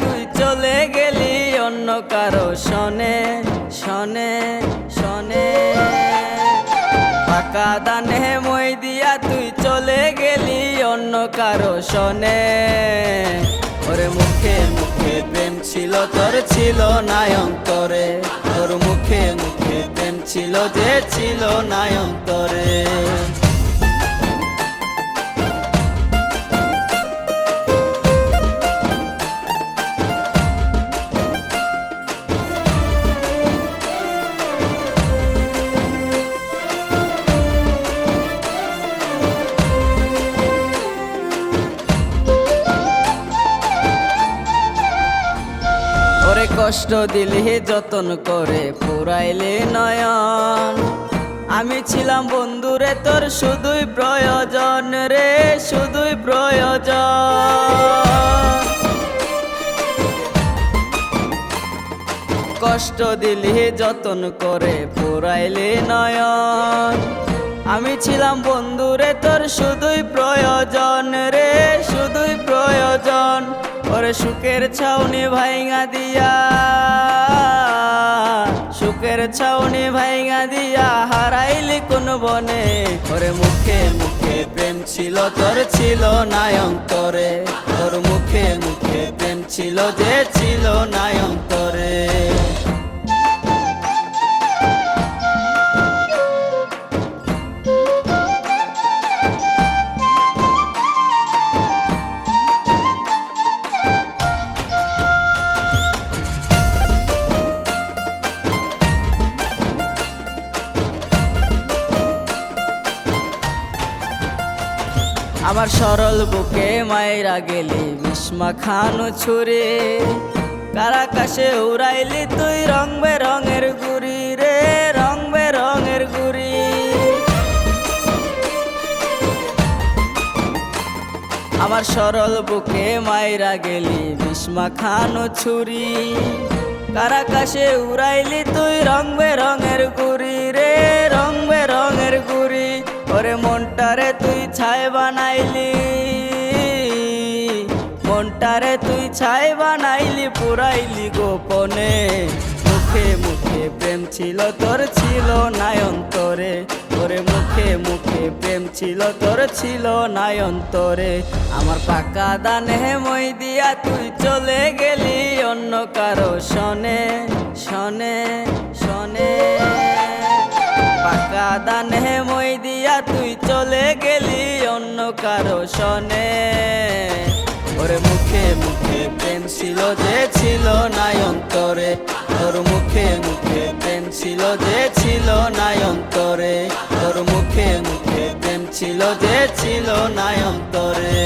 তুই চলে গেলি অন্য কারও শনে শনে শনে। পাকা দানে মই দিয়া তুই চলে গেলি অন্য কারও শনে। ওরে মুখে মুখে প্রেম ছিল, তোর ছিল নাই অন্তরে। তোর মুখে মুখে প্রেম ছিল যে ছিল নাই অন্তরে। কষ্ট দিলি যতন করে পুরাইলে নয়ন। আমি ছিলাম বন্ধুরে তোর শুধুই প্রয়োজন রে, শুধুই প্রয়োজন। কষ্ট দিলি যতন করে পুরাইলে নয়ন। আমি ছিলাম বন্ধুরে তোর শুধুই প্রয়োজন রে, শুধুই প্রয়োজন। ওরে সুখের ছাউনি ভাইঙা দিয়া, সুখের ছাউনি ভাইঙা দিয়া হারাইলি কোন বনে। তোর মুখে মুখে প্রেম ছিল, তোর ছিল নাই অন্তরে। তোর মুখে মুখে প্রেম ছিল, যে ছিল নাই অন্তরে। আমার সরল বুকে মায়েরা গেলি বিস্মা খানু ছুরি। কারাকাশে উড়াইলি তুই রং বেরঙের গুড়ি রে, রং বেরঙের গুড়ি। আমার সরল বুকে মায়েরা গেলি বিস্মা খানু ছুরি। কারাকাশে উড়াইলি তুই রং বেরঙের গুড়ি রে ওরে মনটারে তুই ছাই বানাইলি। মনটারে তুই ছাই বানাইলি, পুরাইলি গোপনে। মুখে মুখে প্রেম ছিল, তোর ছিল নাই অন্তরে। তোরে মুখে মুখে প্রেম ছিল, তোর ছিল নাই অন্তরে। আমার পাকা দানে মই দিয়া তুই চলে গেলি অন্য কারও শনে শনে শনে পাকা দানে মই দিয়া তুই চলে গেলি অন্য কারও শনে ওরে মুখে মুখে প্রেম ছিল যে ছিল নাই অন্তরে। তোর মুখে মুখে প্রেম ছিল যে ছিল নাই অন্তরে। তোর মুখে মুখে প্রেম ছিল যে ছিল নাই অন্তরে।